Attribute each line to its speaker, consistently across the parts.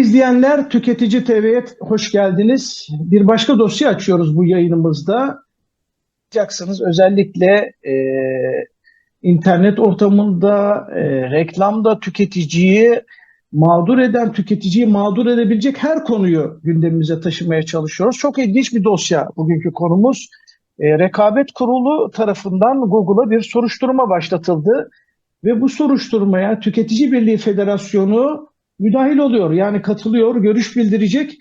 Speaker 1: izleyenler, Tüketici TV'ye hoş geldiniz. Bir başka dosya açıyoruz bu yayınımızda. Yapacaksınız özellikle e, internet ortamında, e, reklamda tüketiciyi mağdur eden, tüketiciyi mağdur edebilecek her konuyu gündemimize taşımaya çalışıyoruz. Çok ilginç bir dosya bugünkü konumuz. E, Rekabet Kurulu tarafından Google'a bir soruşturma başlatıldı ve bu soruşturmaya Tüketici Birliği Federasyonu müdahil oluyor. Yani katılıyor, görüş bildirecek.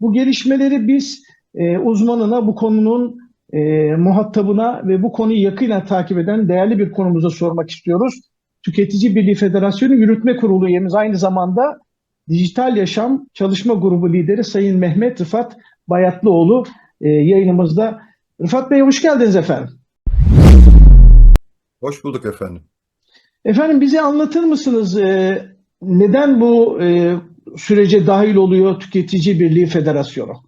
Speaker 1: Bu gelişmeleri biz e, uzmanına, bu konunun e, muhatabına ve bu konuyu yakinen takip eden değerli bir konumuza sormak istiyoruz. Tüketici Birliği Federasyonu Yürütme Kurulu üyemiz aynı zamanda Dijital Yaşam Çalışma Grubu lideri Sayın Mehmet Rıfat Bayatlıoğlu e, yayınımızda. Rıfat Bey hoş geldiniz efendim.
Speaker 2: Hoş bulduk efendim.
Speaker 1: Efendim bize anlatır mısınız e, neden bu e, sürece dahil oluyor Tüketici Birliği Federasyonu?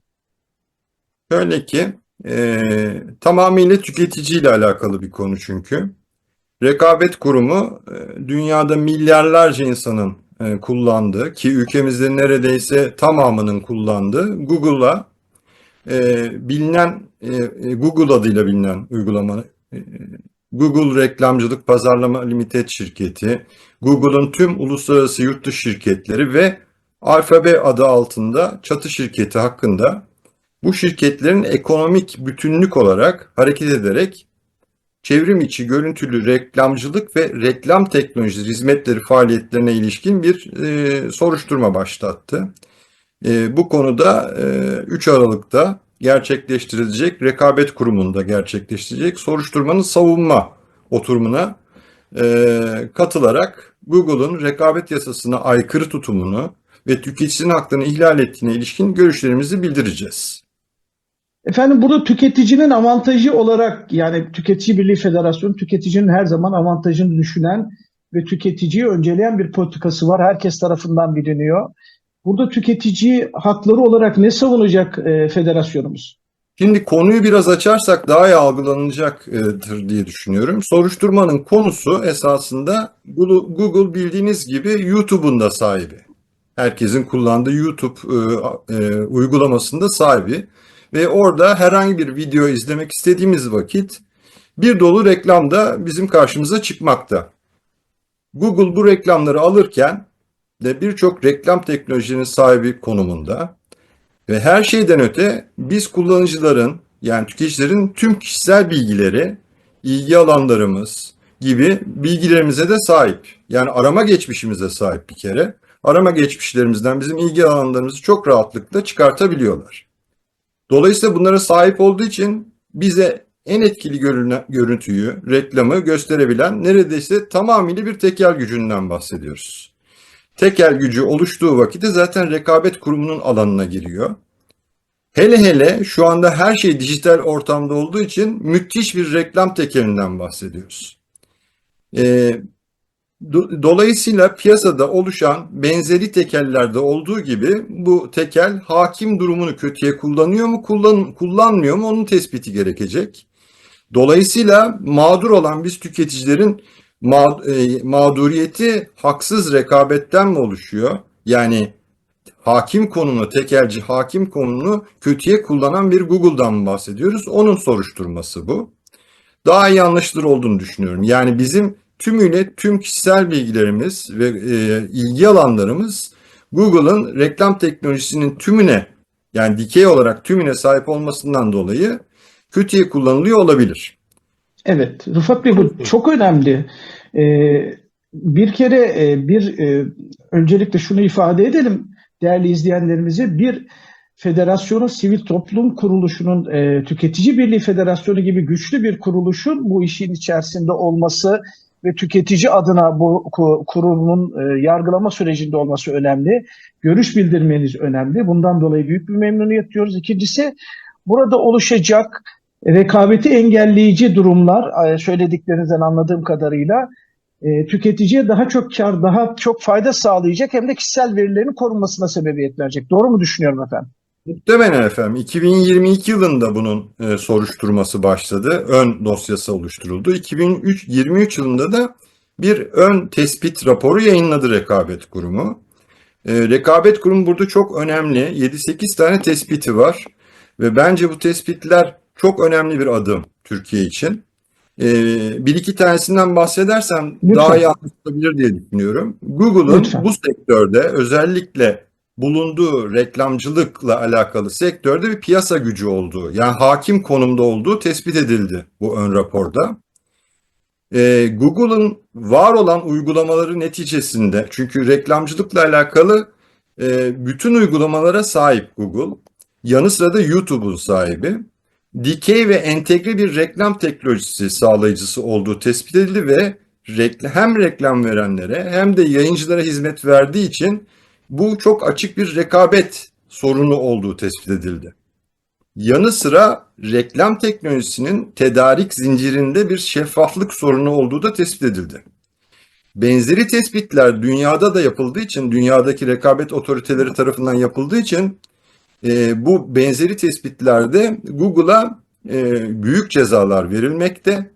Speaker 2: Şöyle ki e, tamamıyla tüketiciyle alakalı bir konu çünkü. Rekabet Kurumu e, dünyada milyarlarca insanın e, kullandığı ki ülkemizde neredeyse tamamının kullandığı Google'a e, bilinen e, e, Google adıyla bilinen uygulama e, Google Reklamcılık Pazarlama Limited şirketi, Google'ın tüm uluslararası yurt dışı şirketleri ve Alphabe adı altında çatı şirketi hakkında bu şirketlerin ekonomik bütünlük olarak hareket ederek çevrim içi görüntülü reklamcılık ve reklam teknolojisi hizmetleri faaliyetlerine ilişkin bir e, soruşturma başlattı. E, bu konuda e, 3 Aralık'ta gerçekleştirilecek rekabet kurumunda gerçekleştirilecek soruşturmanın savunma oturumuna e, katılarak Google'un rekabet yasasına aykırı tutumunu ve tüketicinin haklarını ihlal ettiğine ilişkin görüşlerimizi bildireceğiz.
Speaker 1: Efendim burada tüketicinin avantajı olarak yani Tüketici Birliği Federasyonu tüketicinin her zaman avantajını düşünen ve tüketiciyi önceleyen bir politikası var. Herkes tarafından biliniyor. Burada tüketici hakları olarak ne savunacak e, federasyonumuz?
Speaker 2: Şimdi konuyu biraz açarsak daha iyi algılanacaktır diye düşünüyorum. Soruşturmanın konusu esasında Google bildiğiniz gibi YouTube'un da sahibi. Herkesin kullandığı YouTube e, e, uygulamasında sahibi. Ve orada herhangi bir video izlemek istediğimiz vakit bir dolu reklam da bizim karşımıza çıkmakta. Google bu reklamları alırken de birçok reklam teknolojinin sahibi konumunda ve her şeyden öte biz kullanıcıların yani tüketicilerin tüm kişisel bilgileri, ilgi alanlarımız gibi bilgilerimize de sahip. Yani arama geçmişimize sahip bir kere. Arama geçmişlerimizden bizim ilgi alanlarımızı çok rahatlıkla çıkartabiliyorlar. Dolayısıyla bunlara sahip olduğu için bize en etkili görüntüyü, reklamı gösterebilen neredeyse tamamıyla bir tekel gücünden bahsediyoruz. Tekel gücü oluştuğu vakitte zaten rekabet kurumunun alanına giriyor. Hele hele şu anda her şey dijital ortamda olduğu için müthiş bir reklam tekelinden bahsediyoruz. Ee, do, dolayısıyla piyasada oluşan benzeri tekellerde olduğu gibi bu tekel hakim durumunu kötüye kullanıyor mu, kullan, kullanmıyor mu onun tespiti gerekecek. Dolayısıyla mağdur olan biz tüketicilerin mağduriyeti haksız rekabetten mi oluşuyor? Yani hakim konunu, tekelci hakim konunu kötüye kullanan bir Google'dan mı bahsediyoruz? Onun soruşturması bu. Daha iyi anlaşılır olduğunu düşünüyorum. Yani bizim tümüyle tüm kişisel bilgilerimiz ve e, ilgi alanlarımız Google'ın reklam teknolojisinin tümüne yani dikey olarak tümüne sahip olmasından dolayı kötüye kullanılıyor olabilir.
Speaker 1: Evet, Rıfat Bey bu çok önemli. Ee, bir kere e, bir e, öncelikle şunu ifade edelim değerli izleyenlerimize bir federasyonun sivil toplum kuruluşunun e, tüketici birliği federasyonu gibi güçlü bir kuruluşun bu işin içerisinde olması ve tüketici adına bu kurumun e, yargılama sürecinde olması önemli. Görüş bildirmeniz önemli. Bundan dolayı büyük bir memnuniyet diyoruz. İkincisi burada oluşacak rekabeti engelleyici durumlar söylediklerinizden anladığım kadarıyla e, tüketiciye daha çok kar, daha çok fayda sağlayacak hem de kişisel verilerin korunmasına sebebiyet verecek. Doğru mu düşünüyorum efendim?
Speaker 2: Muhtemelen efendim. 2022 yılında bunun e, soruşturması başladı. Ön dosyası oluşturuldu. 2023 yılında da bir ön tespit raporu yayınladı Rekabet Kurumu. E, rekabet kurumu burada çok önemli. 7-8 tane tespiti var ve bence bu tespitler çok önemli bir adım Türkiye için. E, bir iki tanesinden bahsedersem
Speaker 1: Lütfen.
Speaker 2: daha iyi anlaşılabilir diye düşünüyorum. Google'ın bu sektörde özellikle bulunduğu reklamcılıkla alakalı sektörde bir piyasa gücü olduğu, yani hakim konumda olduğu tespit edildi bu ön raporda. Ee, Google'ın var olan uygulamaları neticesinde, çünkü reklamcılıkla alakalı e, bütün uygulamalara sahip Google, yanı sıra da YouTube'un sahibi, dikey ve entegre bir reklam teknolojisi sağlayıcısı olduğu tespit edildi ve hem reklam verenlere hem de yayıncılara hizmet verdiği için bu çok açık bir rekabet sorunu olduğu tespit edildi. Yanı sıra reklam teknolojisinin tedarik zincirinde bir şeffaflık sorunu olduğu da tespit edildi. Benzeri tespitler dünyada da yapıldığı için, dünyadaki rekabet otoriteleri tarafından yapıldığı için e, bu benzeri tespitlerde Google'a e, büyük cezalar verilmekte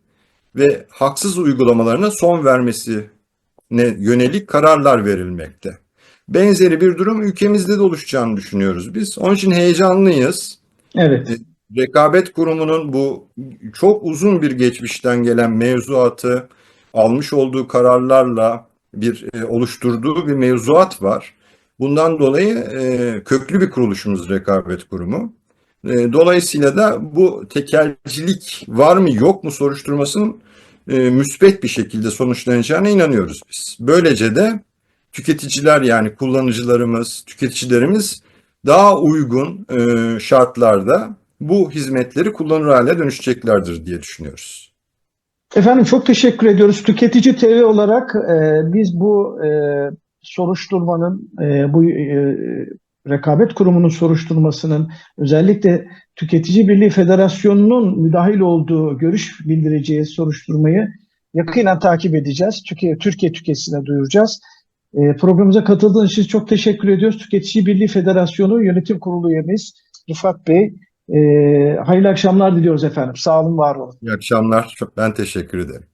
Speaker 2: ve haksız uygulamalarına son vermesine yönelik kararlar verilmekte. Benzeri bir durum ülkemizde de oluşacağını düşünüyoruz biz. Onun için heyecanlıyız.
Speaker 1: Evet.
Speaker 2: Rekabet Kurumu'nun bu çok uzun bir geçmişten gelen mevzuatı almış olduğu kararlarla bir e, oluşturduğu bir mevzuat var. Bundan dolayı e, köklü bir kuruluşumuz Rekabet Kurumu. E, dolayısıyla da bu tekelcilik var mı yok mu soruşturmasının e, müspet bir şekilde sonuçlanacağına inanıyoruz biz. Böylece de tüketiciler yani kullanıcılarımız, tüketicilerimiz daha uygun e, şartlarda bu hizmetleri kullanır hale dönüşeceklerdir diye düşünüyoruz.
Speaker 1: Efendim çok teşekkür ediyoruz. Tüketici TV olarak e, biz bu e, soruşturmanın, e, bu e, rekabet kurumunun soruşturmasının özellikle Tüketici Birliği Federasyonu'nun müdahil olduğu, görüş bildireceği soruşturmayı yakinen takip edeceğiz. Türkiye, Türkiye tüketicisine duyuracağız. E, programımıza katıldığınız için çok teşekkür ediyoruz. Tüketici Birliği Federasyonu Yönetim Kurulu üyemiz Rıfat Bey. E, hayırlı akşamlar diliyoruz efendim. Sağ olun, var olun.
Speaker 2: İyi akşamlar. Ben teşekkür ederim.